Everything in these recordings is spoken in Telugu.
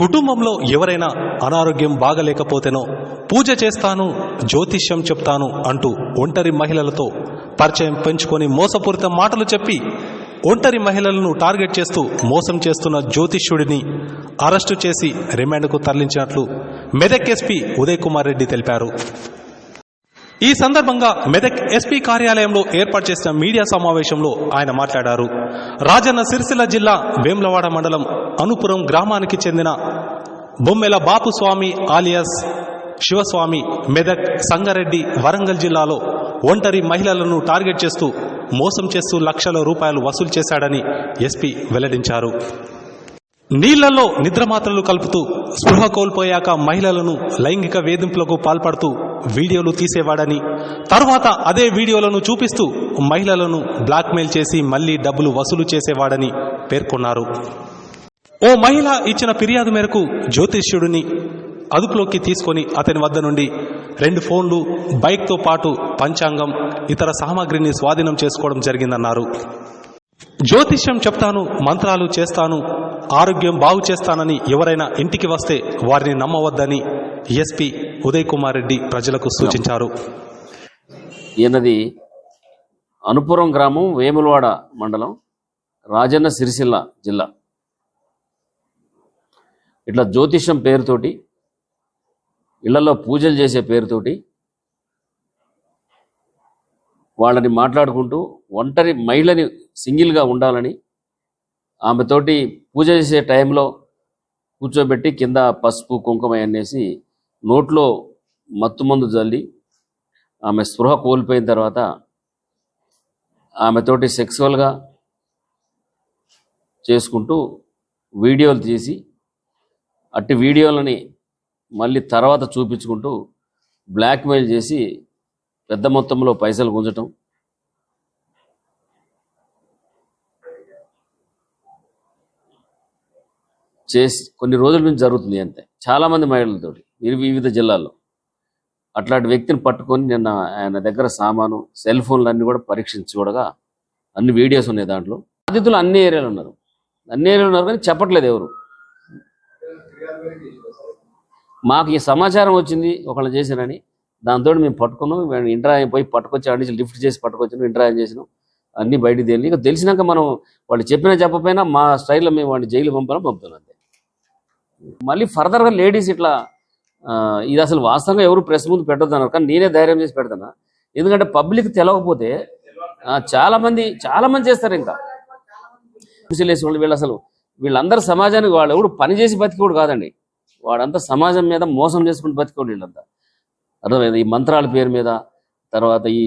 కుటుంబంలో ఎవరైనా అనారోగ్యం బాగలేకపోతేనో పూజ చేస్తాను జ్యోతిష్యం చెప్తాను అంటూ ఒంటరి మహిళలతో పరిచయం పెంచుకొని మోసపూరిత మాటలు చెప్పి ఒంటరి మహిళలను టార్గెట్ చేస్తూ మోసం చేస్తున్న జ్యోతిష్యుడిని అరెస్టు చేసి రిమాండ్కు తరలించినట్లు మెదక్ ఎస్పీ ఉదయ్ కుమార్ రెడ్డి తెలిపారు. ఈ సందర్భంగా మెదక్ ఎస్పీ కార్యాలయంలో ఏర్పాటు చేసిన మీడియా సమావేశంలో ఆయన మాట్లాడారు. రాజన్న సిరిసిల్ల జిల్లా వేములవాడ మండలం అనుపురం గ్రామానికి చెందిన బొమ్మెల బాపుస్వామి ఆలియాస్ శివస్వామి మెదక్ సంగారెడ్డి వరంగల్ జిల్లాలో ఒంటరి మహిళలను టార్గెట్ చేస్తూ మోసం చేస్తూ లక్షల రూపాయలు వసూలు చేశాడని ఎస్పీ వెల్లడించారు. నీళ్ళలో నిద్రమాత్రలు కలుపుతూ స్పృహ కోల్పోయాక మహిళలను లైంగిక వేధింపులకు పాల్పడుతూ వీడియోలు తీసేవాడని. తర్వాత అదే వీడియోలను చూపిస్తూ మహిళలను బ్లాక్మెయిల్ చేసి మళ్ళీ డబ్బులు వసూలు చేసేవాడని పేర్కొన్నారు. ఓ మహిళ ఇచ్చిన ఫిర్యాదు మేరకు జ్యోతిష్యుడిని అదుపులోకి తీసుకొని అతని వద్ద నుండి రెండు ఫోన్లు బైక్తో పాటు పంచాంగం ఇతర సామాగ్రిని స్వాధీనం చేసుకోవడం జరిగిందన్నారు. జ్యోతిష్యం చెప్తాను మంత్రాలు చేస్తాను ఆరోగ్యం బాగు చేస్తానని ఎవరైనా ఇంటికి వస్తే వారిని నమ్మవద్దని ఎస్పీ ఉదయ్ కుమార్ రెడ్డి ప్రజలకు సూచించారు. ఈయనది అనుపురం గ్రామం వేములవాడ మండలం రాజన్న సిరిసిల్ల జిల్లా. ఇట్లా జ్యోతిషం పేరుతోటి ఇళ్ళలో పూజలు చేసే పేరుతోటి వాళ్ళని మాట్లాడుకుంటూ ఒంటరి మహిళని సింగిల్గా ఉండాలని ఆమెతోటి పూజ చేసే టైంలో కూర్చోబెట్టి కింద పసుపు కుంకుమ అనేసి నోట్లో మత్తుమందు జల్లి ఆమె స్పృహ కోల్పోయిన తర్వాత ఆమెతోటి సెక్సువల్గా చేసుకుంటూ వీడియోలు తీసి అట్టి వీడియోలని మళ్ళీ తర్వాత చూపించుకుంటూ బ్లాక్మెయిల్ చేసి పెద్ద మొత్తంలో పైసలు గుంజటం. చేసి కొన్ని రోజుల నుంచి జరుగుతుంది అంతే. చాలామంది మహిళలతోటి. వివిధ జిల్లాల్లో. అట్లాంటి వ్యక్తిని పట్టుకొని నిన్న ఆయన దగ్గర సామాను సెల్ ఫోన్లు అన్ని కూడా పరీక్షించి చూడగా అన్ని వీడియోస్ ఉన్నాయి దాంట్లో. బాధితులు అన్ని ఏరియాలు ఉన్నారు. అన్ని ఏరియాలు ఉన్నారు కానీ చెప్పట్లేదు ఎవరు. మాకు ఈ సమాచారం వచ్చింది ఒకళ్ళు చేశారని. దాంతో మేము పట్టుకున్నాం మేము ఇంటరాయం పోయి పట్టుకొచ్చి ఆడి లిఫ్ట్ చేసి పట్టుకొచ్చాను ఇంటరాయం చేసినాం. అన్ని బయటికి తేలి ఇక తెలిసినాక మనం వాళ్ళు చెప్పినా చెప్పకపోయినా మా స్టైల్లో మేము వాడిని జైలు పంపాలని పంపుతున్నాం అంతే. మళ్ళీ ఫర్దర్గా లేడీస్ ఇట్లా ఇది అసలు వాస్తవంగా ఎవరు ప్రెస్ ముందు పెట్టొద్దు అన్నారు. కానీ నేనే ధైర్యం చేసి పెడతాను? ఎందుకంటే పబ్లిక్ తెలవకపోతే చాలామంది చాలా మంది చాలా మంది చేస్తారు ఇంకా. ముసిలేసి వాళ్ళు వీళ్ళు అసలు వీళ్ళందరూ సమాజానికి వాళ్ళు ఎవడు పని చేసి బతికోడు కాదండి. వాడంతా సమాజం మీద మోసం చేసుకుని బతికోడు వీళ్ళంతా. అర్థమైంది? ఈ మంత్రాల పేరు మీద తర్వాత ఈ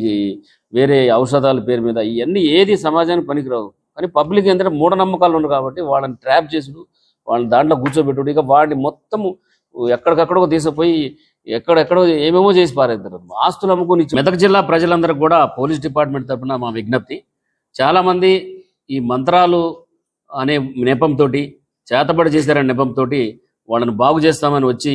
వేరే ఔషధాల పేరు మీద ఇవన్నీ ఏది సమాజానికి పనికిరావు. కానీ పబ్లిక్ ఏంటంటే మూఢనమ్మకాలు ఉన్నాయి కాబట్టి వాళ్ళని ట్రాప్ చేసుడు వాళ్ళని దాంట్లో కూర్చోబెట్టుడు. ఇక వాడిని మొత్తము ఎక్కడికక్కడో తీసుకుపోయి ఎక్కడెక్కడో ఏమేమో చేసి పారేస్తారు ఆస్తులు అమ్ముకుని మెదక్ జిల్లా ప్రజలందరికీ కూడా పోలీస్ డిపార్ట్మెంట్ తరపున మా విజ్ఞప్తి. చాలామంది ఈ మంత్రాలు అనే నెపంతో చేతబడి చేశారనే నెపంతో వాళ్ళని బాగు చేస్తామని వచ్చి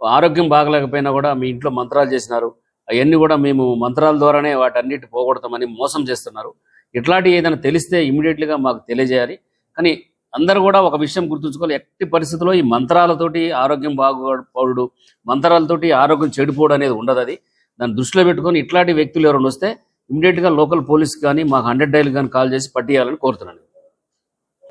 ఆరోగ్యం బాగలేకపోయినా కూడా మీ ఇంట్లో మంత్రాలు చేసినారు. అవన్నీ కూడా మేము మంత్రాల ద్వారానే వాటన్నిటి పోగొడతామని మోసం చేస్తున్నారు. ఇట్లాంటివి ఏదైనా తెలిస్తే ఇమీడియట్లీగా మాకు తెలియజేయాలి. కానీ అందరూ కూడా ఒక విషయం గుర్తుంచుకోవాలి. ఎట్టి పరిస్థితుల్లో ఈ మంత్రాలతోటి ఆరోగ్యం బాగుపడు మంత్రాలతోటి ఆరోగ్యం చెడిపోవడం అనేది ఉండదు అది. దాన్ని దృష్టిలో పెట్టుకొని ఇట్లాంటి వ్యక్తులు ఎవరైనా వస్తే ఇమీడియట్గా లోకల్ పోలీస్ కానీ మాకు హండ్రెడ్ డైల్ కానీ కాల్ చేసి పట్టియాలని కోరుతున్నాను.